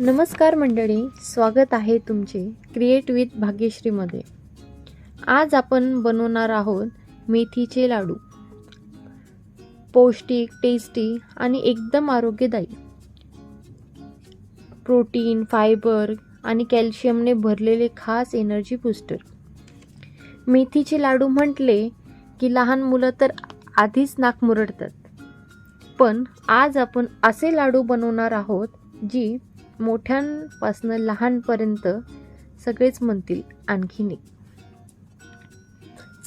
नमस्कार मंडळी स्वागत आहे तुमचे क्रिएट विथ भाग्यश्रीमध्ये. आज आपण बनवणार आहोत मेथीचे लाडू. पौष्टिक टेस्टी आणि एकदम आरोग्यदायी. प्रोटीन फायबर आणि कॅल्शियमने भरलेले खास एनर्जी बूस्टर मेथीचे लाडू म्हटले की लहान मुलं तर आधीच नाक मुरडतात. पण आज आपण असे लाडू बनवणार आहोत जी मोठ्यांपासनं लहानपर्यंत सगळेच म्हणतील आणखीन एक.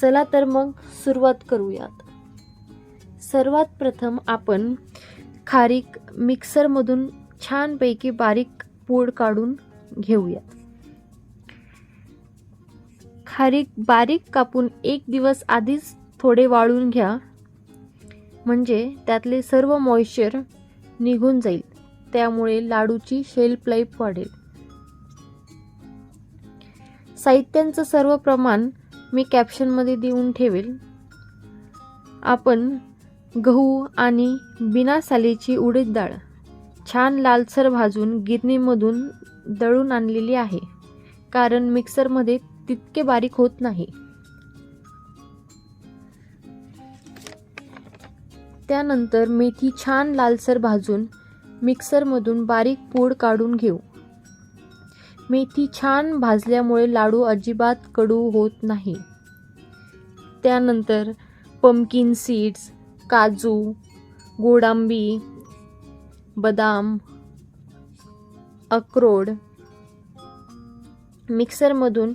चला तर मग सुरुवात करूयात. सर्वात प्रथम आपण खारीक मिक्सरमधून छानपैकी बारीक पूड काढून घेऊयात. खारीक बारीक कापून एक दिवस आधीच थोडे वाळून घ्या म्हणजे त्यातले सर्व मॉइश्चर निघून जाईल. त्यामुळे लाडूची शेल्फ लाईफ वाढेल. साहित्यांचं सर्व प्रमाण मी कॅप्शनमध्ये देऊन ठेवेल. आपण गहू आणि बिना सालीची उडीद डाळ छान लालसर भाजून गिरणीमधून दळून आणलेली आहे. कारण मिक्सरमध्ये तितके बारीक होत नाही. त्यानंतर मेथी छान लालसर भाजून मिक्सरमधून बारीक पूड काढून घेऊ. मेथी छान भाजल्यामुळे लाडू अजिबात कडू होत नाही. त्यानंतर पंपकिन सीड्स काजू गोडांबी बदाम अक्रोड मिक्सरमधून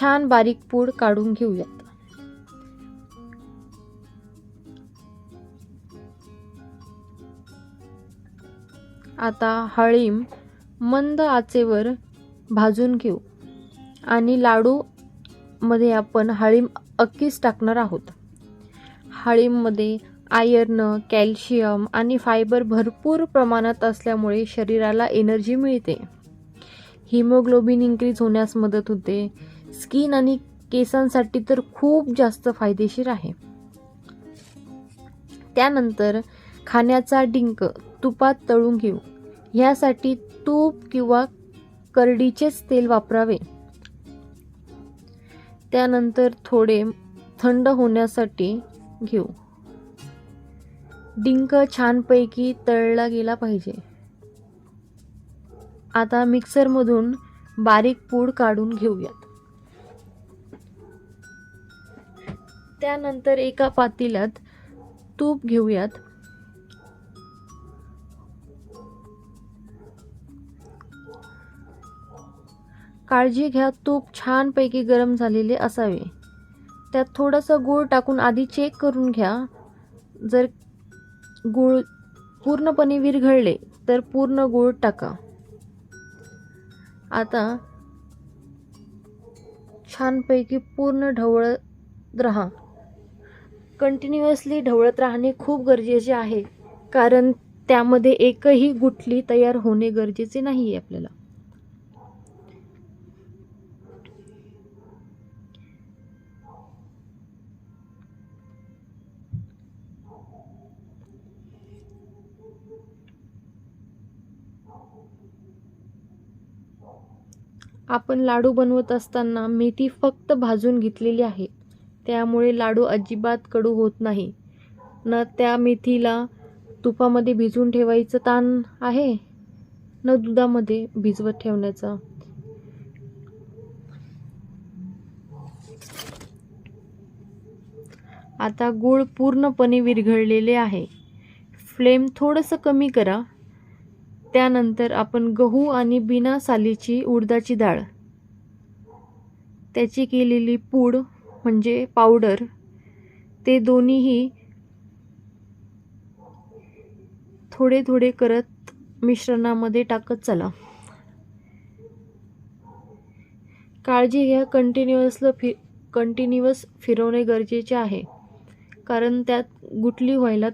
छान बारीक पूड काढून घेऊयात. आता हळीम मंद आचेवर भाजून घेऊ. आणि लाडूमध्ये आपण हळीम अक्कीच टाकणार आहोत. हळीममध्ये आयर्न कॅल्शियम आणि फायबर भरपूर प्रमाणात असल्यामुळे शरीराला एनर्जी मिळते. हिमोग्लोबिन इन्क्रीज होण्यास मदत होते. स्किन आणि केसांसाठी तर खूप जास्त फायदेशीर आहे. त्यानंतर खाण्याचा डिंक तुपात तळून घेऊ. ह्यासाठी तूप किंवा करडीचेच तेल वापरावे. त्यानंतर थोडे थंड होण्यासाठी घेऊ. डिंक छानपैकी तळला गेला पाहिजे. आता मिक्सरमधून बारीक पूड काढून घेऊयात. त्यानंतर एका पातेल्यात तूप घेऊयात. काळजी घ्या तूप छानपैकी गरम झालेले असावे. त्यात थोडंसं गूळ टाकून आधी चेक करून घ्या. जर गूळ पूर्णपणे विरघळले तर पूर्ण गूळ टाका. आता छानपैकी पूर्ण ढवळत राहा. कंटिन्युअसली ढवळत राहणे खूप गरजेचे आहे कारण त्यामध्ये एकही गुठली तयार होणे गरजेचे नाही आहे आपल्याला. आपण लाडू बनवत असताना मेथी फक्त भाजून घेतलेली आहे. त्यामुळे लाडू अजिबात कडू होत नाही. न त्या मेथीला तुपामध्ये भिजून ठेवायचं ताण आहे? न दुधामध्ये भिजवत ठेवण्याचा. आता गूळ पूर्णपणे विरघळलेले आहे. फ्लेम थोडंसं कमी करा. त्यानंतर आपण गहू आणि बिना सालीची उडदाची डाळ. त्याची केलेली पूड म्हणजे पावडर ते दोन्हीही थोडे थोडे करत मिश्रणामध्ये टाकत चला. काळजी घ्या कंटिन्युअसलं फि कंटिन्युअस फिरवणे गरजेचे आहे. कारण त्यात गुटली व्हायला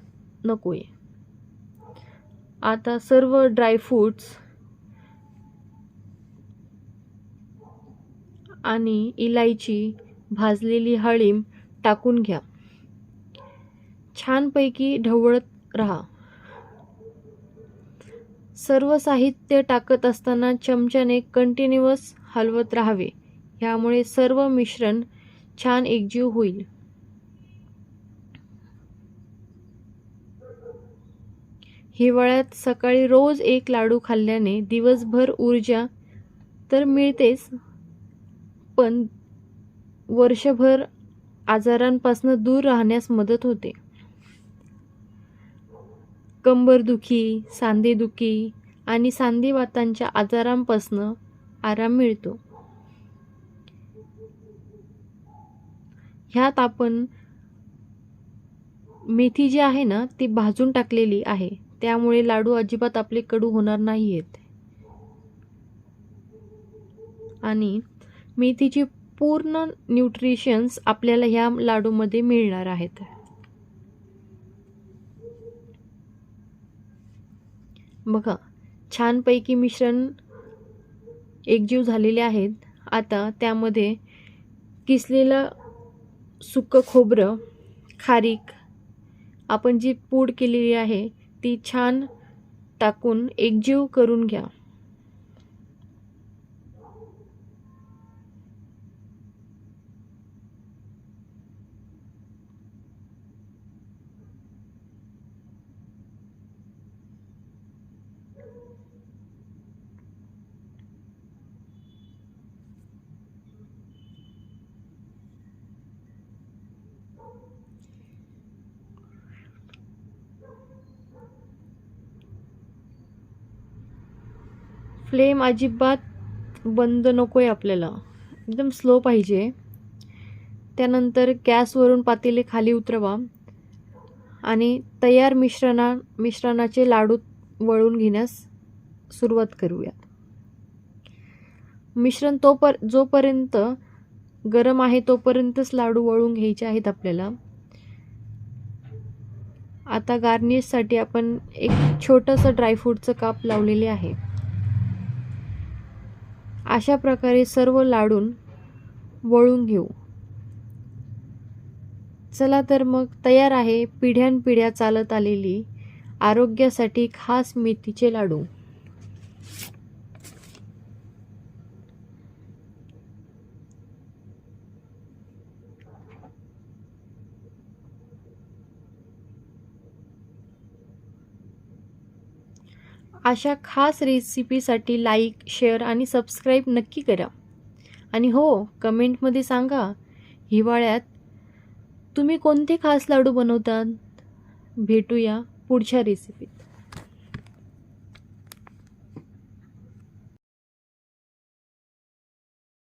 नको आहे आता सर्व ड्रायफ्रूट्स आणि इलायची भाजलेली हळीम टाकून घ्या. छानपैकी ढवळत राहा. सर्व साहित्य टाकत असताना चमच्याने कंटिन्युअस हलवत राहावे. ह्यामुळे सर्व मिश्रण छान एकजीव होईल. हिवाळ्यात सकाळी रोज एक लाडू खाल्ल्याने दिवसभर ऊर्जा तर मिळतेच पण वर्षभर आजारांपासून दूर राहण्यास मदत होते. कंबरदुखी सांधेदुखी आणि सांधिवातांच्या आजारांपासून आराम मिळतो. ह्यात आपण मेथी जी आहे ना ती भाजून टाकलेली आहे. त्यामुळे लाडू अजिबात आपले कडू होणार नाही आहेत आणि मेथीची पूर्ण न्यूट्रिशन्स आपल्याला ह्या लाडूमध्ये मिळणार आहेत. बघा छानपैकी मिश्रण एकजीव झालेले आहेत. आता त्यामध्ये किसलेलं सुकं खोबरं खारीक आपण जी पूड केलेली आहे ती छान टाकून एकजीव करून घ्या. फ्लेम अजिबात बंद नको आहे आपल्याला. एकदम स्लो पाहिजे. त्यानंतर गॅसवरून पातेले खाली उतरवा. आणि तयार मिश्रणा मिश्रणाचे लाडू वळून घेण्यास सुरुवात करूया. मिश्रण तोपर जोपर्यंत गरम आहे तोपर्यंतच लाडू वळून घ्यायचे आहेत आपल्याला. आता गार्निशसाठी आपण एक छोटंसं ड्रायफ्रूटचं काप लावलेले आहे. अशा प्रकारे सर्व लाडून वळून घेऊ. चला तर मग तयार आहे पिढ्यानपिढ्या चालत आलेली आरोग्यासाठी खास मेथीचे लाडू. अशा खास रेसिपीसाठी लाईक शेअर आणि सबस्क्राईब नक्की करा. आणि हो कमेंटमध्ये सांगा हिवाळ्यात तुम्ही कोणते खास लाडू बनवतात? भेटूया पुढच्या रेसिपीत